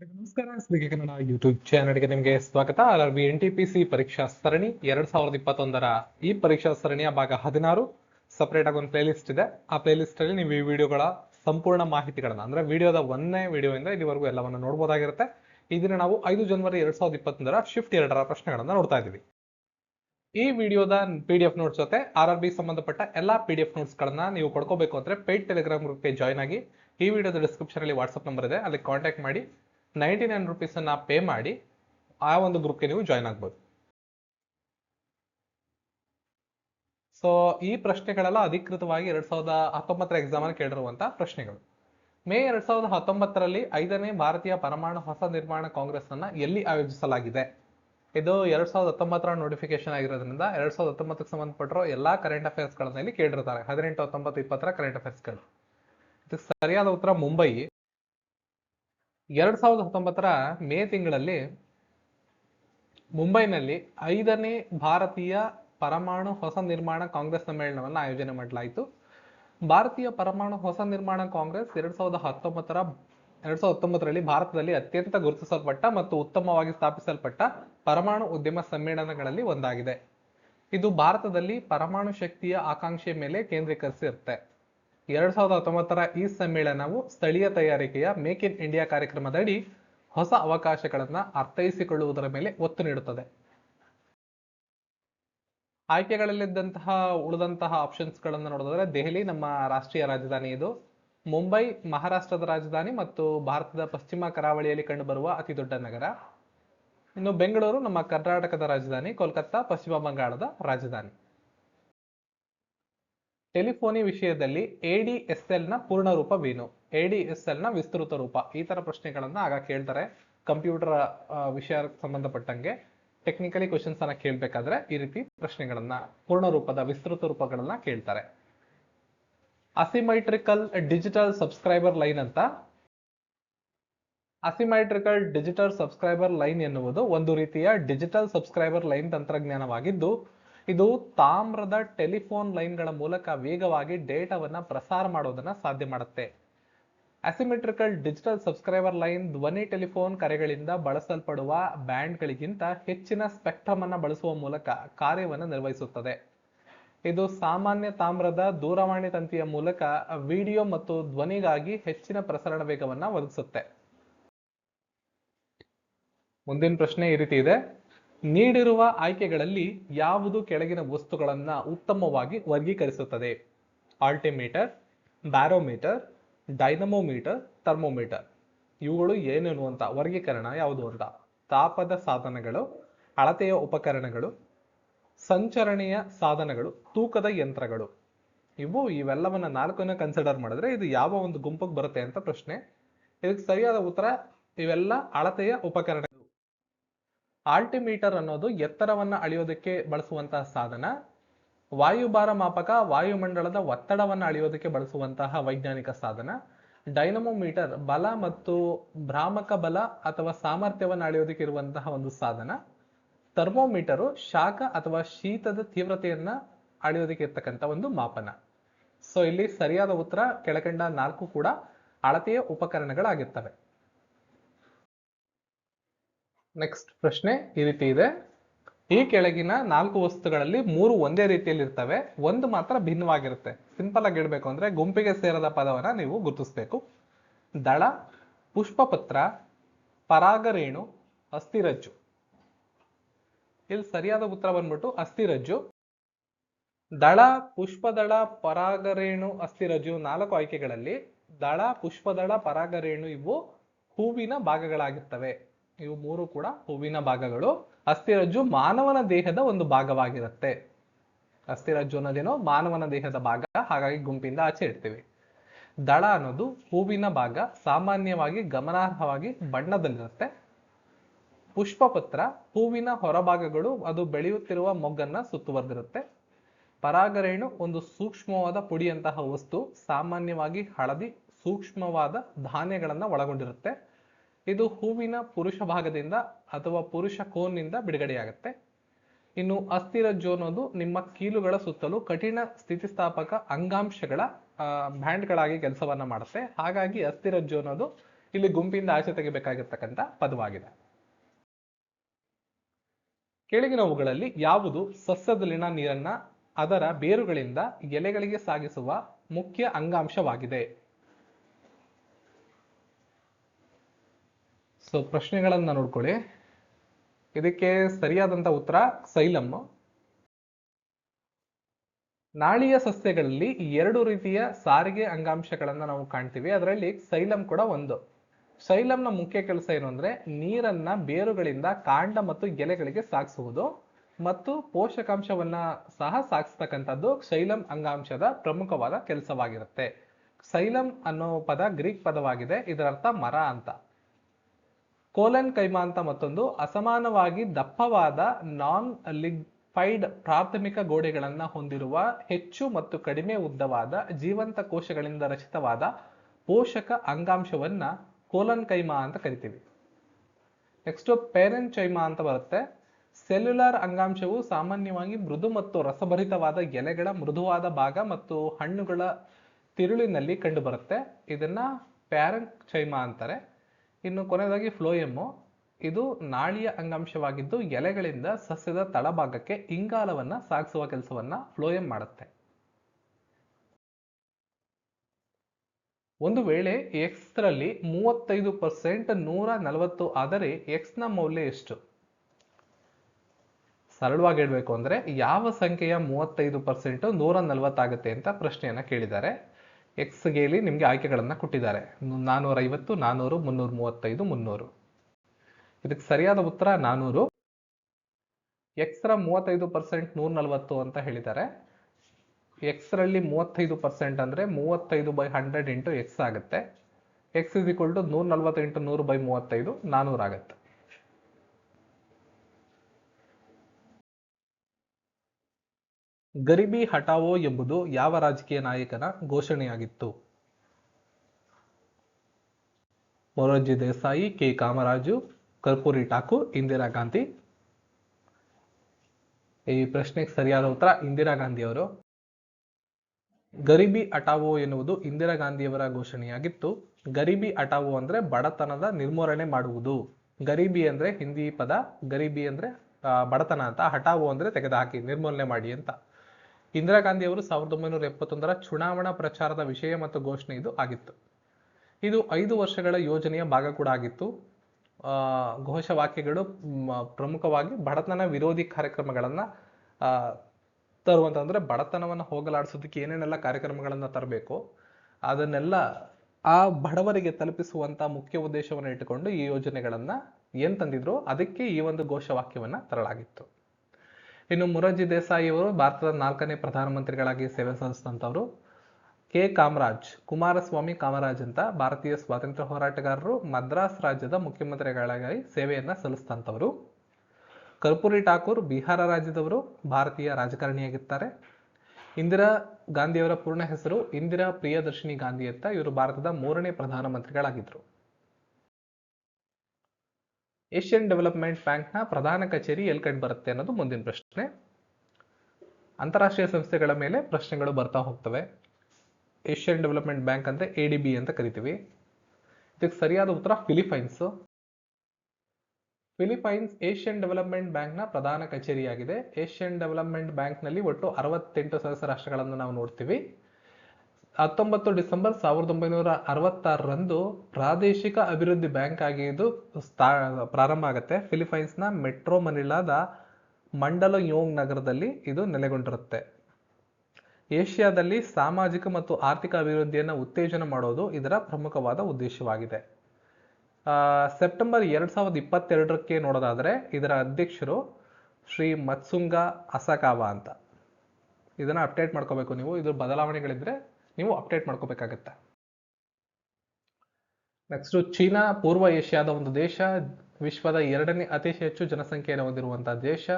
ನಮಸ್ಕಾರ speak Kannada YouTube ಚಾನೆಲ್ಗೆ ನಿಮಗೆ ಸ್ವಾಗತ. R R B N T P C ಪರೀಕ್ಷಾ ಸರಣಿ ಎರಡ್ ಸಾವಿರದ ಇಪ್ಪತ್ತೊಂದರ ಈ ಪರೀಕ್ಷಾ ಸರಣಿಯ ಭಾಗ ಹದಿನಾರು ಸಪರೇಟ್ ಆಗಿ ಒಂದು ಪ್ಲೇ ಲಿಸ್ಟ್ ಇದೆ. ಆ ಪ್ಲೇ ಲಿಸ್ಟ್ ಅಲ್ಲಿ ನೀವು ಈ ವಿಡಿಯೋಗಳ ಸಂಪೂರ್ಣ ಮಾಹಿತಿಗಳನ್ನ, ಅಂದ್ರೆ ವಿಡಿಯೋದ ಒಂದನೇ ವಿಡಿಯೋಯಿಂದ ಇಲ್ಲಿವರೆಗೂ ಎಲ್ಲವನ್ನ ನೋಡಬಹುದಾಗಿರುತ್ತೆ ಇದನ್ನ ದಿನ ನಾವು ಐದು ಜನವರಿ ಎರಡ್ ಸಾವಿರದ ಇಪ್ಪತ್ತೊಂದರ ಶಿಫ್ಟ್ ಎರಡರ ಪ್ರಶ್ನೆಗಳನ್ನ ನೋಡ್ತಾ ಇದ್ದೀವಿ. ಈ ವಿಡಿಯೋದ ಪಿ ಡಿ ಎಫ್ ನೋಟ್ಸ್ ಜೊತೆ ಆರ್ ಆರ್ ಬಿ ಸಂಬಂಧಪಟ್ಟ ಎಲ್ಲಾ ಪಿ ಡಿ ಎಫ್ ನೋಟ್ಸ್ ಗಳನ್ನ ನೀವು ಪಡ್ಕೋಬೇಕು ಅಂದ್ರೆ ಪೇಡ್ ಟೆಲಿಗ್ರಾಮ್ ಗ್ರೂಪ್ಗೆ ಜಾಯ್ನ್ ಆಗಿ ಈ ವಿಡಿಯೋದ ಡಿಸ್ಕ್ರಿಪ್ಷನ್ ಅಲ್ಲಿ ವಾಟ್ಸ್ಆಪ್ ನಂಬರ್ ಇದೆ, ಅಲ್ಲಿ ಕಾಂಟ್ಯಾಕ್ಟ್ ಮಾಡಿ. ನೈಂಟಿ ನೈನ್ ರುಪೀಸ್ ಅನ್ನ ಪೇ ಮಾಡಿ ಆ ಒಂದು ಗ್ರೂಪ್ಗೆ ನೀವು ಜಾಯ್ನ್ ಆಗ್ಬೋದು. ಸೊ ಈ ಪ್ರಶ್ನೆಗಳೆಲ್ಲ ಅಧಿಕೃತವಾಗಿ ಎರಡ್ ಸಾವಿರದ ಹತ್ತೊಂಬತ್ತರ ಎಕ್ಸಾಮ್ ಅಲ್ಲಿ ಕೇಳಿರುವಂತಹ ಪ್ರಶ್ನೆಗಳು. ಮೇ ಎರಡ್ ಸಾವಿರದ ಹತ್ತೊಂಬತ್ತರಲ್ಲಿ ಐದನೇ ಭಾರತೀಯ ಪರಮಾಣು ಹೊಸ ನಿರ್ಮಾಣ ಕಾಂಗ್ರೆಸ್ ಅನ್ನ ಎಲ್ಲಿ ಆಯೋಜಿಸಲಾಗಿದೆ? ಇದು ಎರಡ್ ಸಾವಿರದ ಹತ್ತೊಂಬತ್ತರ ನೋಟಿಫಿಕೇಶನ್ ಆಗಿರೋದ್ರಿಂದ ಎರಡ್ ಸಾವಿರದ ಹತ್ತೊಂಬತ್ತಕ್ಕೆ ಸಂಬಂಧಪಟ್ಟಿರೋ ಎಲ್ಲಾ ಕರೆಂಟ್ ಅಫೇರ್ಸ್ ಗಳನ್ನ ಇಲ್ಲಿ ಕೇಳಿರ್ತಾರೆ. ಹದಿನೆಂಟು, ಹತ್ತೊಂಬತ್ತು, ಇಪ್ಪತ್ತರ ಕರೆಂಟ್ ಅಫೇರ್ಸ್ಗಳು. ಇದಕ್ಕೆ ಸರಿಯಾದ ಉತ್ತರ ಮುಂಬೈ ಎರಡ್ ಸಾವಿರದ ಹತ್ತೊಂಬತ್ತರ ಮೇ ತಿಂಗಳಲ್ಲಿ ಮುಂಬೈನಲ್ಲಿ ಐದನೇ ಭಾರತೀಯ ಪರಮಾಣು ಹೊಸ ನಿರ್ಮಾಣ ಕಾಂಗ್ರೆಸ್ ಸಮ್ಮೇಳನವನ್ನು ಆಯೋಜನೆ ಮಾಡಲಾಯಿತು. ಭಾರತೀಯ ಪರಮಾಣು ಹೊಸ ನಿರ್ಮಾಣ ಕಾಂಗ್ರೆಸ್ ಎರಡ್ ಸಾವಿರದ ಹತ್ತೊಂಬತ್ತರ, ಎರಡ್ ಸಾವಿರದ ಹತ್ತೊಂಬತ್ತರಲ್ಲಿ ಭಾರತದಲ್ಲಿ ಅತ್ಯಂತ ಗುರುತಿಸಲ್ಪಟ್ಟ ಮತ್ತು ಉತ್ತಮವಾಗಿ ಸ್ಥಾಪಿಸಲ್ಪಟ್ಟ ಪರಮಾಣು ಉದ್ಯಮ ಸಮ್ಮೇಳನಗಳಲ್ಲಿ ಒಂದಾಗಿದೆ. ಇದು ಭಾರತದಲ್ಲಿ ಪರಮಾಣು ಶಕ್ತಿಯ ಆಕಾಂಕ್ಷೆ ಮೇಲೆ ಕೇಂದ್ರೀಕರಿಸಿರುತ್ತೆ. ಎರಡ್ ಸಾವಿರದ ಹತ್ತೊಂಬತ್ತರ ಈ ಸಮ್ಮೇಳನವು ಸ್ಥಳೀಯ ತಯಾರಿಕೆಯ ಮೇಕ್ ಇನ್ ಇಂಡಿಯಾ ಕಾರ್ಯಕ್ರಮದಡಿ ಹೊಸ ಅವಕಾಶಗಳನ್ನ ಅರ್ಥೈಸಿಕೊಳ್ಳುವುದರ ಮೇಲೆ ಒತ್ತು ನೀಡುತ್ತದೆ. ಆಯ್ಕೆಗಳಲ್ಲಿದ್ದಂತಹ, ಉಳಿದಂತಹ ಆಪ್ಷನ್ಸ್ ಗಳನ್ನ ನೋಡಿದ್ರೆ ದೆಹಲಿ ನಮ್ಮ ರಾಷ್ಟ್ರೀಯ ರಾಜಧಾನಿ ಇದು. ಮುಂಬೈ, ಮಹಾರಾಷ್ಟ್ರದ ರಾಜಧಾನಿ ಮತ್ತು ಭಾರತದ ಪಶ್ಚಿಮ ಕರಾವಳಿಯಲ್ಲಿ ಕಂಡುಬರುವ ಅತಿ ದೊಡ್ಡ ನಗರ. ಇನ್ನು ಬೆಂಗಳೂರು ನಮ್ಮ ಕರ್ನಾಟಕದ ರಾಜಧಾನಿ, ಕೋಲ್ಕತ್ತಾ, ಪಶ್ಚಿಮ ಬಂಗಾಳದ ರಾಜಧಾನಿ. ಟೆಲಿಫೋನಿ ವಿಷಯದಲ್ಲಿ ಎಡಿಎಸ್ಎಲ್ನ ಪೂರ್ಣ ರೂಪವೇನು ಎಡಿಎಸ್ಎಲ್ನ ವಿಸ್ತೃತ ರೂಪ. ಈ ತರ ಪ್ರಶ್ನೆಗಳನ್ನ ಆಗ ಕೇಳ್ತಾರೆ ಕಂಪ್ಯೂಟರ್ ವಿಷಯ ಸಂಬಂಧಪಟ್ಟಂಗೆ. ಟೆಕ್ನಿಕಲಿ ಕ್ವಶನ್ಸ್ ಅನ್ನ ಕೇಳ್ಬೇಕಾದ್ರೆ ಈ ರೀತಿ ಪ್ರಶ್ನೆಗಳನ್ನ, ಪೂರ್ಣ ರೂಪದ ವಿಸ್ತೃತ ರೂಪಗಳನ್ನ ಕೇಳ್ತಾರೆ. ಅಸಿಮೈಟ್ರಿಕಲ್ ಡಿಜಿಟಲ್ ಸಬ್ಸ್ಕ್ರೈಬರ್ ಲೈನ್ ಅಂತ. ಅಸಿಮೈಟ್ರಿಕಲ್ ಡಿಜಿಟಲ್ ಸಬ್ಸ್ಕ್ರೈಬರ್ ಲೈನ್ ಎನ್ನುವುದು ಒಂದು ರೀತಿಯ ಡಿಜಿಟಲ್ ಸಬ್ಸ್ಕ್ರೈಬರ್ ಲೈನ್ ತಂತ್ರಜ್ಞಾನವಾಗಿದ್ದು ಇದು ತಾಮ್ರದ ಟೆಲಿಫೋನ್ ಲೈನ್ಗಳ ಮೂಲಕ ವೇಗವಾಗಿ ಡೇಟಾವನ್ನ ಪ್ರಸಾರ ಮಾಡೋದನ್ನ ಸಾಧ್ಯ ಮಾಡುತ್ತೆ. ಅಸಿಮೆಟ್ರಿಕಲ್ ಡಿಜಿಟಲ್ ಸಬ್ಸ್ಕ್ರೈಬರ್ ಲೈನ್, ಧ್ವನಿ ಟೆಲಿಫೋನ್ ಕರೆಗಳಿಂದ ಬಳಸಲ್ಪಡುವ ಬ್ಯಾಂಡ್ಗಳಿಗಿಂತ ಹೆಚ್ಚಿನ ಸ್ಪೆಕ್ಟ್ರಮ್ ಅನ್ನ ಬಳಸುವ ಮೂಲಕ ಕಾರ್ಯವನ್ನು ನಿರ್ವಹಿಸುತ್ತದೆ. ಇದು ಸಾಮಾನ್ಯ ತಾಮ್ರದ ದೂರವಾಣಿ ತಂತಿಯ ಮೂಲಕ ವಿಡಿಯೋ ಮತ್ತು ಧ್ವನಿಗಾಗಿ ಹೆಚ್ಚಿನ ಪ್ರಸರಣ ವೇಗವನ್ನು ಒದಗಿಸುತ್ತೆ. ಮುಂದಿನ ಪ್ರಶ್ನೆ ಈ ರೀತಿ ಇದೆ. ನೀಡಿರುವ ಆಯ್ಕೆಗಳಲ್ಲಿ ಯಾವುದು ಕೆಳಗಿನ ವಸ್ತುಗಳನ್ನ ಉತ್ತಮವಾಗಿ ವರ್ಗೀಕರಿಸುತ್ತದೆ? Altimeter, barometer, dynamometer, thermometer. ಇವುಗಳು ಏನೇನು ಅಂತ ವರ್ಗೀಕರಣ ಯಾವುದು ಅಂತ? ತಾಪದ ಸಾಧನಗಳು, ಅಳತೆಯ ಉಪಕರಣಗಳು, ಸಂಚರಣೆಯ ಸಾಧನಗಳು, ತೂಕದ ಯಂತ್ರಗಳು. ಇವು ಇವೆಲ್ಲವನ್ನ ನಾಲ್ಕನ್ನ ಕನ್ಸಿಡರ್ ಮಾಡಿದ್ರೆ ಇದು ಯಾವ ಒಂದು ಗುಂಪಿಗೆ ಬರುತ್ತೆ ಅಂತ ಪ್ರಶ್ನೆ. ಇದಕ್ಕೆ ಸರಿಯಾದ ಉತ್ತರ, ಇವೆಲ್ಲ ಅಳತೆಯ ಉಪಕರಣಗಳು ಆಲ್ಟಿಮೀಟರ್ ಅನ್ನೋದು ಎತ್ತರವನ್ನು ಅಳೆಯೋದಕ್ಕೆ ಬಳಸುವಂತಹ ಸಾಧನ. ವಾಯುಭಾರ ಮಾಪಕ, ವಾಯುಮಂಡಲದ ಒತ್ತಡವನ್ನು ಅಳೆಯೋದಕ್ಕೆ ಬಳಸುವಂತಹ ವೈಜ್ಞಾನಿಕ ಸಾಧನ. ಡೈನಮೋಮೀಟರ್, ಬಲ ಮತ್ತು ಭ್ರಾಮಕ ಬಲ ಅಥವಾ ಸಾಮರ್ಥ್ಯವನ್ನು ಅಳೆಯೋದಕ್ಕೆ ಇರುವಂತಹ ಒಂದು ಸಾಧನ. ಥರ್ಮೋಮೀಟರು, ಶಾಖ ಅಥವಾ ಶೀತದ ತೀವ್ರತೆಯನ್ನ ಅಳೆಯೋದಕ್ಕೆ ಇರ್ತಕ್ಕಂಥ ಒಂದು ಮಾಪನ. ಸೊ ಇಲ್ಲಿ ಸರಿಯಾದ ಉತ್ತರ ಕೆಳಕಂಡ ನಾಲ್ಕು ಕೂಡ ಅಳತೆಯ ಉಪಕರಣಗಳಾಗಿರ್ತವೆ. ನೆಕ್ಸ್ಟ್ ಪ್ರಶ್ನೆ, ಈ ರೀತಿ ಇದೆ. ಈ ಕೆಳಗಿನ ನಾಲ್ಕು ವಸ್ತುಗಳಲ್ಲಿ ಮೂರು ಒಂದೇ ರೀತಿಯಲ್ಲಿ ಇರ್ತವೆ. ಒಂದು ಮಾತ್ರ ಭಿನ್ನವಾಗಿರುತ್ತೆ. ಸಿಂಪಲ್ ಆಗಿ ಇಡಬೇಕು ಅಂದ್ರೆ ಗುಂಪಿಗೆ ಸೇರದ ಪದವನ್ನ ನೀವು ಗುರುತಿಸಬೇಕು. ದಳ, ಪುಷ್ಪಪತ್ರ, ಪರಾಗರೇಣು, ಅಸ್ಥಿರಜ್ಜು. ಇಲ್ಲಿ ಸರಿಯಾದ ಉತ್ತರ ಬಂದ್ಬಿಟ್ಟು ಅಸ್ಥಿರಜ್ಜು. ದಳ, ಪುಷ್ಪದಳ, ಪರಾಗರೇಣು, ಅಸ್ಥಿರಜ್ಜು ನಾಲ್ಕು ಆಯ್ಕೆಗಳಲ್ಲಿ ದಳ, ಪುಷ್ಪದಳ, ಪರಾಗರೇಣು ಇವು ಹೂವಿನ ಭಾಗಗಳಾಗಿರ್ತವೆ. ಇವು ಮೂರು ಕೂಡ ಹೂವಿನ ಭಾಗಗಳು. ಅಸ್ಥಿರಜ್ಜು ಮಾನವನ ದೇಹದ ಒಂದು ಭಾಗವಾಗಿರುತ್ತೆ. ಅಸ್ಥಿರಜ್ಜು ಅನ್ನೋದೇನೋ ಮಾನವನ ದೇಹದ ಭಾಗ, ಹಾಗಾಗಿ ಗುಂಪಿಂದ ಆಚೆ ಇಡ್ತೀವಿ. ದಳ ಅನ್ನೋದು ಹೂವಿನ ಭಾಗ, ಸಾಮಾನ್ಯವಾಗಿ ಗಮನಾರ್ಹವಾಗಿ ಬಣ್ಣದಲ್ಲಿರುತ್ತೆ. ಪುಷ್ಪಪತ್ರ, ಹೂವಿನ ಹೊರಭಾಗಗಳು, ಅದು ಬೆಳೆಯುತ್ತಿರುವ ಮೊಗ್ಗನ್ನ ಸುತ್ತುವರೆದಿರುತ್ತೆ. ಪರಾಗರೇಣು, ಒಂದು ಸೂಕ್ಷ್ಮವಾದ ಪುಡಿಯಂತಹ ವಸ್ತು, ಸಾಮಾನ್ಯವಾಗಿ ಹಳದಿ ಸೂಕ್ಷ್ಮವಾದ ಧಾನ್ಯಗಳನ್ನ ಒಳಗೊಂಡಿರುತ್ತೆ. ಇದು ಹೂವಿನ ಪುರುಷ ಭಾಗದಿಂದ ಅಥವಾ ಪುರುಷ ಕೋನ್ನಿಂದ ಬಿಡುಗಡೆಯಾಗುತ್ತೆ. ಇನ್ನು ಅಸ್ಥಿರ ಜೋನೋದು ನಿಮ್ಮ ಕೀಲುಗಳ ಸುತ್ತಲೂ ಕಠಿಣ ಸ್ಥಿತಿಸ್ಥಾಪಕ ಅಂಗಾಂಶಗಳ ಬ್ಯಾಂಡ್ಗಳಾಗಿ ಕೆಲಸವನ್ನ ಮಾಡುತ್ತೆ. ಹಾಗಾಗಿ ಅಸ್ಥಿರ ಜೋನೋದು ಇಲ್ಲಿ ಗುಂಪಿಂದ ಆಚೆ ತೆಗೆಬೇಕಾಗಿರ್ತಕ್ಕಂಥ ಪದವಾಗಿದೆ. ಕೆಳಗಿನವುಗಳಲ್ಲಿ ಯಾವುದು ಸಸ್ಯದಲ್ಲಿನ ನೀರನ್ನ ಅದರ ಬೇರುಗಳಿಂದ ಎಲೆಗಳಿಗೆ ಸಾಗಿಸುವ ಮುಖ್ಯ ಅಂಗಾಂಶವಾಗಿದೆ. ಸೊ ಪ್ರಶ್ನೆಗಳನ್ನ ನೋಡ್ಕೊಳ್ಳಿ. ಇದಕ್ಕೆ ಸರಿಯಾದಂಥ ಉತ್ತರ ಸೈಲಮ್ ನಾಳೀಯ ಸಸ್ಯಗಳಲ್ಲಿ ಎರಡು ರೀತಿಯ ಸಾರಿಗೆ ಅಂಗಾಂಶಗಳನ್ನ ನಾವು ಕಾಣ್ತೀವಿ. ಅದರಲ್ಲಿ ಸೈಲಮ್ ಕೂಡ ಒಂದು. ಸೈಲಮ್ನ ಮುಖ್ಯ ಕೆಲಸ ಏನು ಅಂದ್ರೆ ನೀರನ್ನ ಬೇರುಗಳಿಂದ ಕಾಂಡ ಮತ್ತು ಎಲೆಗಳಿಗೆ ಸಾಗಿಸುವುದು ಮತ್ತು ಪೋಷಕಾಂಶವನ್ನ ಸಹ ಸಾಗಿಸ್ತಕ್ಕಂಥದ್ದು ಶೈಲಂ ಅಂಗಾಂಶದ ಪ್ರಮುಖವಾದ ಕೆಲಸವಾಗಿರುತ್ತೆ. ಸೈಲಂ ಅನ್ನೋ ಪದ ಗ್ರೀಕ್ ಪದವಾಗಿದೆ. ಇದರರ್ಥ ಮರ ಅಂತ. ಕೋಲನ್ ಕೈಮಾ ಅಂತ ಮತ್ತೊಂದು ಅಸಮಾನವಾಗಿ ದಪ್ಪವಾದ ನಾನ್ ಲಿಗ್ಫೈಡ್ ಪ್ರಾಥಮಿಕ ಗೋಡೆಗಳನ್ನು ಹೊಂದಿರುವ ಹೆಚ್ಚು ಮತ್ತು ಕಡಿಮೆ ಉದ್ದವಾದ ಜೀವಂತ ಕೋಶಗಳಿಂದ ರಚಿತವಾದ ಪೋಷಕ ಅಂಗಾಂಶವನ್ನ ಕೋಲನ್ ಕೈಮಾ ಅಂತ ಕರಿತೀವಿ. ನೆಕ್ಸ್ಟ್ ಪೇರೆನ್ ಚೈಮಾ ಅಂತ ಬರುತ್ತೆ. ಸೆಲ್ಯುಲಾರ್ ಅಂಗಾಂಶವು ಸಾಮಾನ್ಯವಾಗಿ ಮೃದು ಮತ್ತು ರಸಭರಿತವಾದ ಎಲೆಗಳ ಮೃದುವಾದ ಭಾಗ ಮತ್ತು ಹಣ್ಣುಗಳ ತಿರುಳಿನಲ್ಲಿ ಕಂಡುಬರುತ್ತೆ. ಇದನ್ನ ಪ್ಯಾರನ್ ಚೈಮಾ ಅಂತಾರೆ. ಇನ್ನು ಕೊನೆಯದಾಗಿ ಫ್ಲೋಯಮ್ಮು ಇದು ನಾಳಿಯ ಅಂಗಾಂಶವಾಗಿದ್ದು ಎಲೆಗಳಿಂದ ಸಸ್ಯದ ತಳಭಾಗಕ್ಕೆ ಇಂಗಾಲವನ್ನು ಸಾಗಿಸುವ ಕೆಲಸವನ್ನು ಫ್ಲೋಯಮ್ ಮಾಡುತ್ತೆ. ಒಂದು ವೇಳೆ ಎಕ್ಸ್ರಲ್ಲಿ ಮೂವತ್ತೈದು ಪರ್ಸೆಂಟ್ ನೂರ ನಲವತ್ತು ಆದರೆ ಎಕ್ಸ್ನ ಮೌಲ್ಯ ಎಷ್ಟು? ಸರಳವಾಗಿ ಹೇಳಬೇಕು ಅಂದರೆ ಯಾವ ಸಂಖ್ಯೆಯ ಮೂವತ್ತೈದು ಪರ್ಸೆಂಟು ನೂರ ನಲವತ್ತಾಗುತ್ತೆ ಅಂತ ಪ್ರಶ್ನೆಯನ್ನು ಕೇಳಿದ್ದಾರೆ. ಎಕ್ಸ್ ಗೇಲಿ ನಿಮಗೆ ಆಯ್ಕೆಗಳನ್ನು ಕೊಟ್ಟಿದ್ದಾರೆ. ನಾನೂರ ಐವತ್ತು ನಾನೂರು, ಮುನ್ನೂರ, ಮೂವತ್ತೈದು, ಮುನ್ನೂರು. ಇದಕ್ಕೆ ಸರಿಯಾದ ಉತ್ತರ ನಾನ್ನೂರು ಎಕ್ಸ್ರ ಮೂವತ್ತೈದು ಪರ್ಸೆಂಟ್ ನೂರ ನಲವತ್ತು ಅಂತ ಹೇಳಿದ್ದಾರೆ. ಎಕ್ಸ್ರಲ್ಲಿ ಮೂವತ್ತೈದು ಪರ್ಸೆಂಟ್ ಅಂದ್ರೆ ಮೂವತ್ತೈದು ಬೈ ಹಂಡ್ರೆಡ್ ಇಂಟು ಎಕ್ಸ್ ಆಗುತ್ತೆ. ಎಕ್ಸ್ ಇಸ್ ಈಕ್ವಲ್ ಟು ನೂರ ನಲವತ್ತು ಇಂಟು ನೂರು ಬೈ ಮೂವತ್ತೈದು ನಾನ್ನೂರು ಆಗುತ್ತೆ. ಗರಿಬಿ ಹಟಾವೋ ಎಂಬುದು ಯಾವ ರಾಜಕೀಯ ನಾಯಕನ ಘೋಷಣೆಯಾಗಿತ್ತು? ಮೊರಾರ್ಜಿ ದೇಸಾಯಿ, ಕೆ. ಕಾಮರಾಜು, ಕರ್ಪೂರಿ ಠಾಕೂರ್, ಇಂದಿರಾ ಗಾಂಧಿ. ಈ ಪ್ರಶ್ನೆಗೆ ಸರಿಯಾದ ಉತ್ತರ ಇಂದಿರಾ ಗಾಂಧಿ ಅವರು ಗರಿಬಿ ಹಟಾವೋ ಎನ್ನುವುದು ಇಂದಿರಾ ಗಾಂಧಿಯವರ ಘೋಷಣೆಯಾಗಿತ್ತು. ಗರಿಬಿ ಹಟಾವೋ ಅಂದ್ರೆ ಬಡತನದ ನಿರ್ಮೂಲನೆ ಮಾಡುವುದು. ಗರಿಬಿ ಅಂದ್ರೆ ಹಿಂದಿ ಪದ, ಗರಿಬಿ ಅಂದ್ರೆ ಬಡತನ ಅಂತ ಹಟಾವೋ ಅಂದ್ರೆ ತೆಗೆದುಹಾಕಿ, ನಿರ್ಮೂಲನೆ ಮಾಡಿ ಅಂತ. ಇಂದಿರಾ ಗಾಂಧಿ ಅವರು ಸಾವಿರದ ಒಂಬೈನೂರ ಎಪ್ಪತ್ತೊಂದರ ಚುನಾವಣಾ ಪ್ರಚಾರದ ವಿಷಯ ಮತ್ತು ಘೋಷಣೆ ಇದು ಆಗಿತ್ತು. ಇದು ಐದು ವರ್ಷಗಳ ಯೋಜನೆಯ ಭಾಗ ಕೂಡ ಆಗಿತ್ತು. ಘೋಷವಾಕ್ಯಗಳು ಪ್ರಮುಖವಾಗಿ ಬಡತನ ವಿರೋಧಿ ಕಾರ್ಯಕ್ರಮಗಳನ್ನು ತರುವಂತಂದ್ರೆ ಬಡತನವನ್ನ ಹೋಗಲಾಡಿಸೋದಕ್ಕೆ ಏನೇನೆಲ್ಲ ಕಾರ್ಯಕ್ರಮಗಳನ್ನು ತರಬೇಕು, ಅದನ್ನೆಲ್ಲ ಆ ಬಡವರಿಗೆ ತಲುಪಿಸುವಂತ ಮುಖ್ಯ ಉದ್ದೇಶವನ್ನು ಇಟ್ಟುಕೊಂಡು ಈ ಯೋಜನೆಗಳನ್ನು ಏನ್ ತಂದಿದ್ರು ಅದಕ್ಕೆ ಈ ಒಂದು ಘೋಷವಾಕ್ಯವನ್ನು ತರಲಾಗಿತ್ತು. ಇನ್ನು ಮೊರಾರ್ಜಿ ದೇಸಾಯಿ ಅವರು ಭಾರತದ ನಾಲ್ಕನೇ ಪ್ರಧಾನಮಂತ್ರಿಗಳಾಗಿ ಸೇವೆ ಸಲ್ಲಿಸಿದಂಥವ್ರು. ಕೆ. ಕಾಮರಾಜ್, ಕುಮಾರಸ್ವಾಮಿ ಕಾಮರಾಜ್ ಅಂತ ಭಾರತೀಯ ಸ್ವಾತಂತ್ರ್ಯ ಹೋರಾಟಗಾರರು ಮದ್ರಾಸ್ ರಾಜ್ಯದ ಮುಖ್ಯಮಂತ್ರಿಗಳಾಗಿ ಸೇವೆಯನ್ನು ಸಲ್ಲಿಸಿದಂಥವ್ರು. ಕರ್ಪೂರಿ ಠಾಕೂರ್ ಬಿಹಾರ ರಾಜ್ಯದವರು ಭಾರತೀಯ ರಾಜಕಾರಣಿಯಾಗಿರ್ತಾರೆ. ಇಂದಿರಾ ಗಾಂಧಿಯವರ ಪೂರ್ಣ ಹೆಸರು ಇಂದಿರಾ ಪ್ರಿಯದರ್ಶಿನಿ ಗಾಂಧಿ ಅಂತ ಇವರು ಭಾರತದ ಮೂರನೇ ಪ್ರಧಾನಮಂತ್ರಿಗಳಾಗಿದ್ರು. ಏಷ್ಯನ್ ಡೆವಲಪ್ಮೆಂಟ್ ಬ್ಯಾಂಕ್ನ ಪ್ರಧಾನ ಕಚೇರಿ ಎಲ್ಲಿ ಕಂಡು ಬರುತ್ತೆ ಅನ್ನೋದು ಮುಂದಿನ ಪ್ರಶ್ನೆ. ಅಂತಾರಾಷ್ಟ್ರೀಯ ಸಂಸ್ಥೆಗಳ ಮೇಲೆ ಪ್ರಶ್ನೆಗಳು ಬರ್ತಾ ಹೋಗ್ತವೆ. ಏಷ್ಯನ್ ಡೆವಲಪ್ಮೆಂಟ್ ಬ್ಯಾಂಕ್ ಅಂತ ಎ ಡಿ ಬಿ ಅಂತ ಕರಿತೀವಿ. ಇದಕ್ಕೆ ಸರಿಯಾದ ಉತ್ತರ ಫಿಲಿಪೈನ್ಸ್. ಫಿಲಿಪೈನ್ಸ್ ಏಷ್ಯನ್ ಡೆವಲಪ್ಮೆಂಟ್ ಬ್ಯಾಂಕ್ನ ಪ್ರಧಾನ ಕಚೇರಿಯಾಗಿದೆ. ಏಷ್ಯನ್ ಡೆವಲಪ್ಮೆಂಟ್ ಬ್ಯಾಂಕ್ನಲ್ಲಿ ಒಟ್ಟು ಅರವತ್ತೆಂಟು ಸದಸ್ಯ ರಾಷ್ಟ್ರಗಳನ್ನು ನಾವು ನೋಡ್ತೀವಿ. ಹತ್ತೊಂಬತ್ತು ಡಿಸೆಂಬರ್ ಸಾವಿರದ ಒಂಬೈನೂರ ಅರವತ್ತಾರರಂದು ಪ್ರಾದೇಶಿಕ ಅಭಿವೃದ್ಧಿ ಬ್ಯಾಂಕ್ ಆಗಿ ಇದು ಸ್ಥಾ- ಪ್ರಾರಂಭ ಆಗುತ್ತೆ. ಫಿಲಿಪೈನ್ಸ್ನ ಮೆಟ್ರೋ ಮನಿಲಾದ ಮಂಡಲ ಯೋಂಗ್ ನಗರದಲ್ಲಿ ಇದು ನೆಲೆಗೊಂಡಿರುತ್ತೆ. ಏಷ್ಯಾದಲ್ಲಿ ಸಾಮಾಜಿಕ ಮತ್ತು ಆರ್ಥಿಕ ಅಭಿವೃದ್ಧಿಯನ್ನು ಉತ್ತೇಜನ ಮಾಡೋದು ಇದರ ಪ್ರಮುಖವಾದ ಉದ್ದೇಶವಾಗಿದೆ. ಸೆಪ್ಟೆಂಬರ್ ಎರಡು ಸಾವಿರದ ಇಪ್ಪತ್ತೆರಡಕ್ಕೆ ನೋಡೋದಾದರೆ ಇದರ ಅಧ್ಯಕ್ಷರು ಶ್ರೀ ಮತ್ಸುಂಗ ಅಸಕಾವ ಅಂತ. ಇದನ್ನು ಅಪ್ಡೇಟ್ ಮಾಡ್ಕೋಬೇಕು ನೀವು. ಇದ್ರ ಬದಲಾವಣೆಗಳಿದ್ರೆ ನೀವು ಅಪ್ಡೇಟ್ ಮಾಡ್ಕೋಬೇಕಾಗತ್ತೆ. ನೆಕ್ಸ್ಟು ಚೀನಾ ಪೂರ್ವ ಏಷ್ಯಾದ ಒಂದು ದೇಶ ವಿಶ್ವದ ಎರಡನೇ ಅತಿ ಹೆಚ್ಚು ಜನಸಂಖ್ಯೆಯನ್ನು ಹೊಂದಿರುವಂಥ ದೇಶ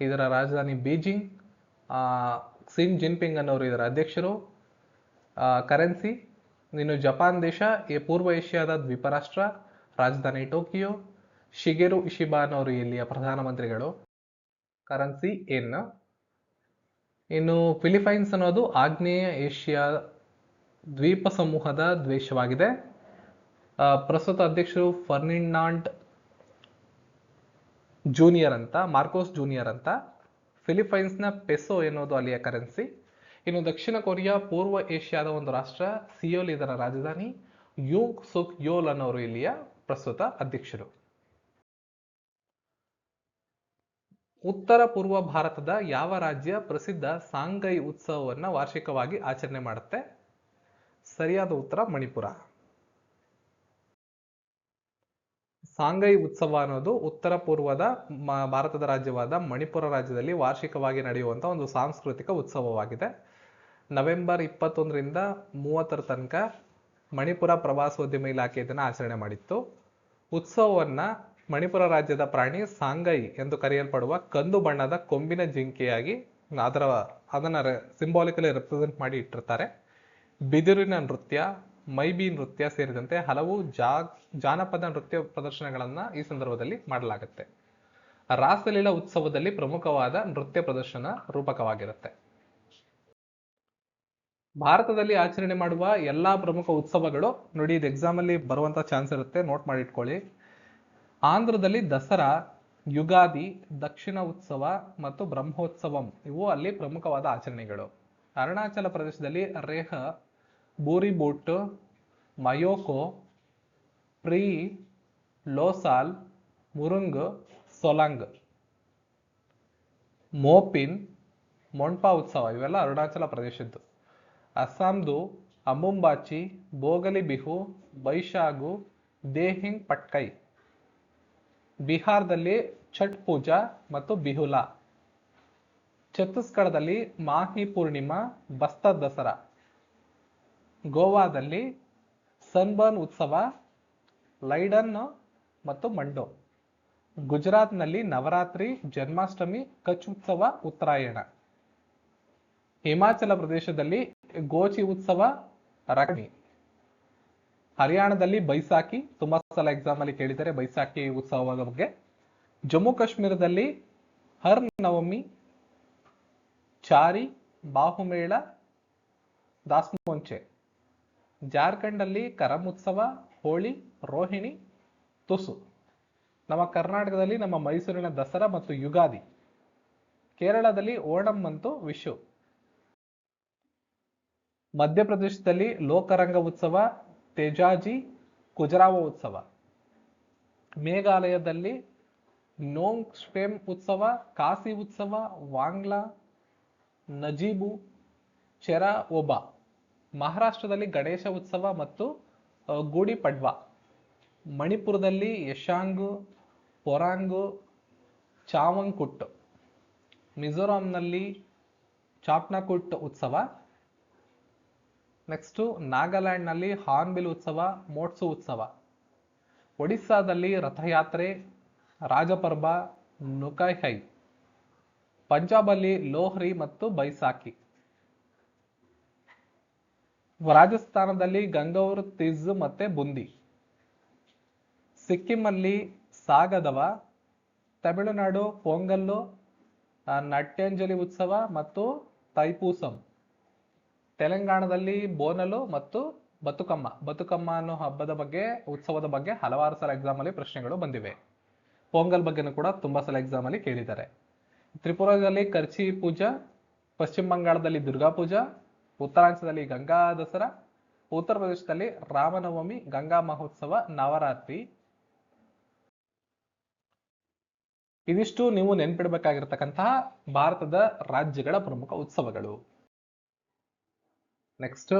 ಇದರ ರಾಜಧಾನಿ ಬೀಜಿಂಗ್. ಆ, ಕ್ಸಿನ್ ಜಿನ್ಪಿಂಗ್ ಅನ್ನೋರು ಇದರ ಅಧ್ಯಕ್ಷರು. ಕರೆನ್ಸಿ ಇನ್ನು ಜಪಾನ್ ದೇಶ ಈ ಪೂರ್ವ ಏಷ್ಯಾದ ದ್ವೀಪ ರಾಷ್ಟ್ರ ರಾಜಧಾನಿ ಟೋಕಿಯೋ. ಶಿಗೆರು ಇಶಿಬಾ ಅನ್ನೋರು ಇಲ್ಲಿಯ ಪ್ರಧಾನಮಂತ್ರಿಗಳು. ಕರೆನ್ಸಿ ಎನ್ ಇನ್ನು ಫಿಲಿಪೈನ್ಸ್ ಅನ್ನೋದು ಆಗ್ನೇಯ ಏಷ್ಯಾ ದ್ವೀಪ ಸಮೂಹದ ದ್ವೇಷವಾಗಿದೆ. ಪ್ರಸ್ತುತ ಅಧ್ಯಕ್ಷರು ಫರ್ನಿನಾಂಡ್ ಜೂನಿಯರ್ ಅಂತ, ಮಾರ್ಕೋಸ್ ಜೂನಿಯರ್ ಅಂತ. ಫಿಲಿಪೈನ್ಸ್ನ ಪೆಸೋ ಎನ್ನುವುದು ಅಲ್ಲಿಯ ಕರೆನ್ಸಿ. ಇನ್ನು ದಕ್ಷಿಣ ಕೊರಿಯಾ, ಪೂರ್ವ ಏಷ್ಯಾದ ಒಂದು ರಾಷ್ಟ್ರ, ಸಿಯೋಲ್ ಇದರ ರಾಜಧಾನಿ, ಯೂಂಗ್ ಸುಕ್ ಯೋಲ್ ಅನ್ನೋರು ಇಲ್ಲಿಯ ಪ್ರಸ್ತುತ ಅಧ್ಯಕ್ಷರು. ಉತ್ತರ ಪೂರ್ವ ಭಾರತದ ಯಾವ ರಾಜ್ಯ ಪ್ರಸಿದ್ಧ ಸಾಂಗೈ ಉತ್ಸವವನ್ನು ವಾರ್ಷಿಕವಾಗಿ ಆಚರಣೆ ಮಾಡುತ್ತೆ? ಸರಿಯಾದ ಉತ್ತರ ಮಣಿಪುರ. ಸಾಂಗೈ ಉತ್ಸವ ಅನ್ನೋದು ಉತ್ತರ ಪೂರ್ವದ ಭಾರತದ ರಾಜ್ಯವಾದ ಮಣಿಪುರ ರಾಜ್ಯದಲ್ಲಿ ವಾರ್ಷಿಕವಾಗಿ ನಡೆಯುವಂಥ ಒಂದು ಸಾಂಸ್ಕೃತಿಕ ಉತ್ಸವವಾಗಿದೆ. ನವೆಂಬರ್ ಇಪ್ಪತ್ತೊಂದರಿಂದ ಮೂವತ್ತರ ತನಕ ಮಣಿಪುರ ಪ್ರವಾಸೋದ್ಯಮ ಇಲಾಖೆ ಇದನ್ನು ಆಚರಣೆ ಮಾಡಿತ್ತು. ಉತ್ಸವವನ್ನ ಮಣಿಪುರ ರಾಜ್ಯದ ಪ್ರಾಣಿ ಸಾಂಗೈ ಎಂದು ಕರೆಯಲ್ಪಡುವ ಕಂದು ಬಣ್ಣದ ಕೊಂಬಿನ ಜಿಂಕೆಯಾಗಿ ಅದರ, ಅದನ್ನ ಸಿಂಬಾಲಿಕಲಿ ರೆಪ್ರೆಸೆಂಟ್ ಮಾಡಿ ಇಟ್ಟಿರ್ತಾರೆ. ಬಿದಿರಿನ ನೃತ್ಯ, ಮೈಬಿ ನೃತ್ಯ ಸೇರಿದಂತೆ ಹಲವು ಜಾ ಜಾನಪದ ನೃತ್ಯ ಪ್ರದರ್ಶನಗಳನ್ನ ಈ ಸಂದರ್ಭದಲ್ಲಿ ಮಾಡಲಾಗುತ್ತೆ. ರಾಸಲೀಲಾ ಉತ್ಸವದಲ್ಲಿ ಪ್ರಮುಖವಾದ ನೃತ್ಯ ಪ್ರದರ್ಶನ ರೂಪಕವಾಗಿರುತ್ತೆ. ಭಾರತದಲ್ಲಿ ಆಚರಣೆ ಮಾಡುವ ಎಲ್ಲಾ ಪ್ರಮುಖ ಉತ್ಸವಗಳು ನೋಡಿ, ಇದು ಎಕ್ಸಾಮ್ ಅಲ್ಲಿ ಬರುವಂತ ಚಾನ್ಸ್ ಇರುತ್ತೆ. ನೋಟ್ ಮಾಡಿ ಇಟ್ಕೊಳ್ಳಿ. ಆಂಧ್ರದಲ್ಲಿ ದಸರಾ, ಯುಗಾದಿ, ದಕ್ಷಿಣ ಉತ್ಸವ ಮತ್ತು ಬ್ರಹ್ಮೋತ್ಸವಂ. ಇವು ಅಲ್ಲಿ ಪ್ರಮುಖವಾದ ಆಚರಣೆಗಳು. ಅರುಣಾಚಲ ಪ್ರದೇಶದಲ್ಲಿ ರೇಹ, ಬೂರಿಬೂಟ್, ಮಯೋಕೋ, ಪ್ರೀ, ಲೋಸಾಲ್, ಮುರುಂಗ್, ಸೊಲಾಂಗ್, ಮೋಪಿನ್, ಮೊಂಡ್ಪಾ ಉತ್ಸವ. ಇವೆಲ್ಲ ಅರುಣಾಚಲ ಪ್ರದೇಶದ್ದು. ಅಸ್ಸಾಂದು ಅಂಬುಂಬಾಚಿ ಬೋಗಲಿ ಬಿಹು, ಬೈಶಾಗು, ದೇಹಿಂಗ್ ಪಟ್ಕೈ. ಬಿಹಾರದಲ್ಲಿ ಛಟ್ ಪೂಜಾ ಮತ್ತು ಬಿಹುಲಾ. ಛತ್ತೀಸ್ಗಢದಲ್ಲಿ ಮಾಹಿ ಪೂರ್ಣಿಮಾ, ಬಸ್ತ ದಸರಾ. ಗೋವಾದಲ್ಲಿ ಸನ್ಬರ್ನ್ ಉತ್ಸವ ಲೈಡನ್ ಮತ್ತು ಮಂಡೋ. ಗುಜರಾತ್ನಲ್ಲಿ ನವರಾತ್ರಿ, ಜನ್ಮಾಷ್ಟಮಿ, ಕಚ್ ಉತ್ಸವ, ಉತ್ತರಾಯಣ. ಹಿಮಾಚಲ ಪ್ರದೇಶದಲ್ಲಿ ಗೋಚಿ ಉತ್ಸವ ರಕಮಿ ಹರಿಯಾಣದಲ್ಲಿ ಬೈಸಾಖಿ ತುಂಬಾ ಸಲ ಎಕ್ಸಾಮ್ ಅಲ್ಲಿ ಕೇಳಿದರೆ ಬೈಸಾಖಿ ಉತ್ಸವದ ಬಗ್ಗೆ. ಜಮ್ಮು ಕಾಶ್ಮೀರದಲ್ಲಿ ಹರ್ ನವಮಿ, ಚಾರಿ, ಬಾಹುಮೇಳ, ದಾಸ್ಮೋಂಚೆ. ಜಾರ್ಖಂಡ್ ಅಲ್ಲಿ ಕರಮ್ ಉತ್ಸವ, ಹೋಳಿ, ರೋಹಿಣಿ, ತುಸು. ನಮ್ಮ ಕರ್ನಾಟಕದಲ್ಲಿ ನಮ್ಮ ಮೈಸೂರಿನ ದಸರಾ ಮತ್ತು ಯುಗಾದಿ. ಕೇರಳದಲ್ಲಿ ಓಣಂ ಮತ್ತು ವಿಶು. ಮಧ್ಯಪ್ರದೇಶದಲ್ಲಿ ಲೋಕರಂಗ ಉತ್ಸವ ತೇಜಾಜಿ ಕುಜರಾವ ಉತ್ಸವ ಮೇಘಾಲಯದಲ್ಲಿ ನೋಂಗ್ ಸ್ಟೆಮ್ ಉತ್ಸವ ಕಾಸಿ ಉತ್ಸವ, ವಾಂಗ್ಲಾ, ನಜೀಬು, ಚೆರ ಒಬಾ. ಮಹಾರಾಷ್ಟ್ರದಲ್ಲಿ ಗಣೇಶ ಉತ್ಸವ ಮತ್ತು ಗುಡಿ ಪಡ್ವಾ. ಮಣಿಪುರದಲ್ಲಿ ಯಶಾಂಗು, ಪೊರಾಂಗು ಚಾವಂಗ್ಕುಟ್ ಮಿಜೋರಾಂನಲ್ಲಿ ಚಾಪ್ನಾಕುಟ್ ಉತ್ಸವ. ನೆಕ್ಸ್ಟು ನಾಗಾಲ್ಯಾಂಡ್ನಲ್ಲಿ ಹಾರ್ನ್ಬಿಲ್ ಉತ್ಸವ, ಮೋಟ್ಸು ಉತ್ಸವ. ಒಡಿಸ್ಸಾದಲ್ಲಿ ರಥಯಾತ್ರೆ ರಾಜಪರ್ಬ ನುಕೈಹೈ. ಪಂಜಾಬಲ್ಲಿ ಲೋಹ್ರಿ ಮತ್ತು ಬೈಸಾಖಿ ರಾಜಸ್ಥಾನದಲ್ಲಿ ಗಂಗೌರ್, ತಿಜ್ ಮತ್ತೆ ಬುಂದಿ. ಸಿಕ್ಕಿಮಲ್ಲಿ ಸಾಗದವ, ತಮಿಳುನಾಡು ಪೊಂಗಲ್ಲು ನಟ್ಯಾಂಜಲಿ ಉತ್ಸವ ಮತ್ತು ತೈಪೂಸಂ. ತೆಲಂಗಾಣದಲ್ಲಿ ಬೋನಲು ಮತ್ತು ಬತುಕಮ್ಮ. ಬತುಕಮ್ಮ ಅನ್ನೋ ಹಬ್ಬದ ಬಗ್ಗೆ, ಉತ್ಸವದ ಬಗ್ಗೆ ಹಲವಾರು ಸಲ ಎಕ್ಸಾಮ್ ಅಲ್ಲಿ ಪ್ರಶ್ನೆಗಳು ಬಂದಿವೆ. ಪೊಂಗಲ್ ಬಗ್ಗೆನೂ ಕೂಡ ತುಂಬಾ ಸಲ ಎಕ್ಸಾಮ್ ಅಲ್ಲಿ ಕೇಳಿದ್ದಾರೆ. ತ್ರಿಪುರಾದಲ್ಲಿ ಕರ್ಚಿ ಪೂಜಾ, ಪಶ್ಚಿಮ ಬಂಗಾಳದಲ್ಲಿ ದುರ್ಗಾ ಪೂಜಾ ಉತ್ತರಾಂಚಲದಲ್ಲಿ ಗಂಗಾ ದಸರಾ, ಉತ್ತರ ಪ್ರದೇಶದಲ್ಲಿ ರಾಮನವಮಿ, ಗಂಗಾ ಮಹೋತ್ಸವ, ನವರಾತ್ರಿ. ಇದಿಷ್ಟು ನೀವು ನೆನ್ಪಿಡ್ಬೇಕಾಗಿರ್ತಕ್ಕಂತಹ ಭಾರತದ ರಾಜ್ಯಗಳ ಪ್ರಮುಖ ಉತ್ಸವಗಳು. ನೆಕ್ಸ್ಟ್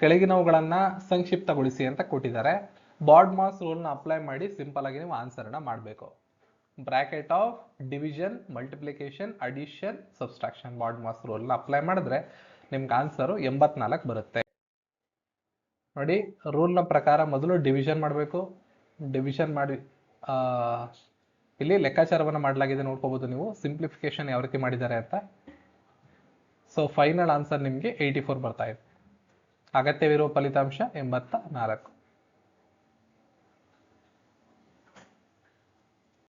ಕೆಳಗಿನವುಗಳನ್ನ ಸಂಕ್ಷಿಪ್ತಗೊಳಿಸಿ ಅಂತ ಕೊಟ್ಟಿದ್ದಾರೆ. ಬಾರ್ಡ್ ಮಾಸ್ ರೂಲ್ನ ಅಪ್ಲೈ ಮಾಡಿ ಸಿಂಪಲ್ ಆಗಿ ನೀವು ಆನ್ಸರ್ನ ಮಾಡಬೇಕು. Bracket of division multiplication addition subtraction BODMAS ರೂಲ್ನ apply ಮಾಡಿದ್ರೆ ನಿಮ್ಗೆ ಆನ್ಸರು ಎಂಬತ್ನಾಲ್ಕು ಬರುತ್ತೆ. ನೋಡಿ ರೂಲ್ನ ಪ್ರಕಾರ ಮೊದಲು ಡಿವಿಷನ್ ಮಾಡಬೇಕು. ಡಿವಿಷನ್ ಮಾಡಿ ಇಲ್ಲಿ ಲೆಕ್ಕಾಚಾರವನ್ನು ಮಾಡಲಾಗಿದೆ ನೋಡ್ಕೋಬಹುದು ನೀವು. ಸಿಂಪ್ಲಿಫಿಕೇಶನ್ ಯಾವ ರೀತಿ ಮಾಡಿದ್ದಾರೆ ಅಂತ. ಸೊ ಫೈನಲ್ ಆನ್ಸರ್ ನಿಮಗೆ ಏಯ್ಟಿ ಫೋರ್ ಬರ್ತಾ ಇದೆ. ಅಗತ್ಯವಿರುವ ಫಲಿತಾಂಶ ಎಂಬತ್ತ ನಾಲ್ಕು.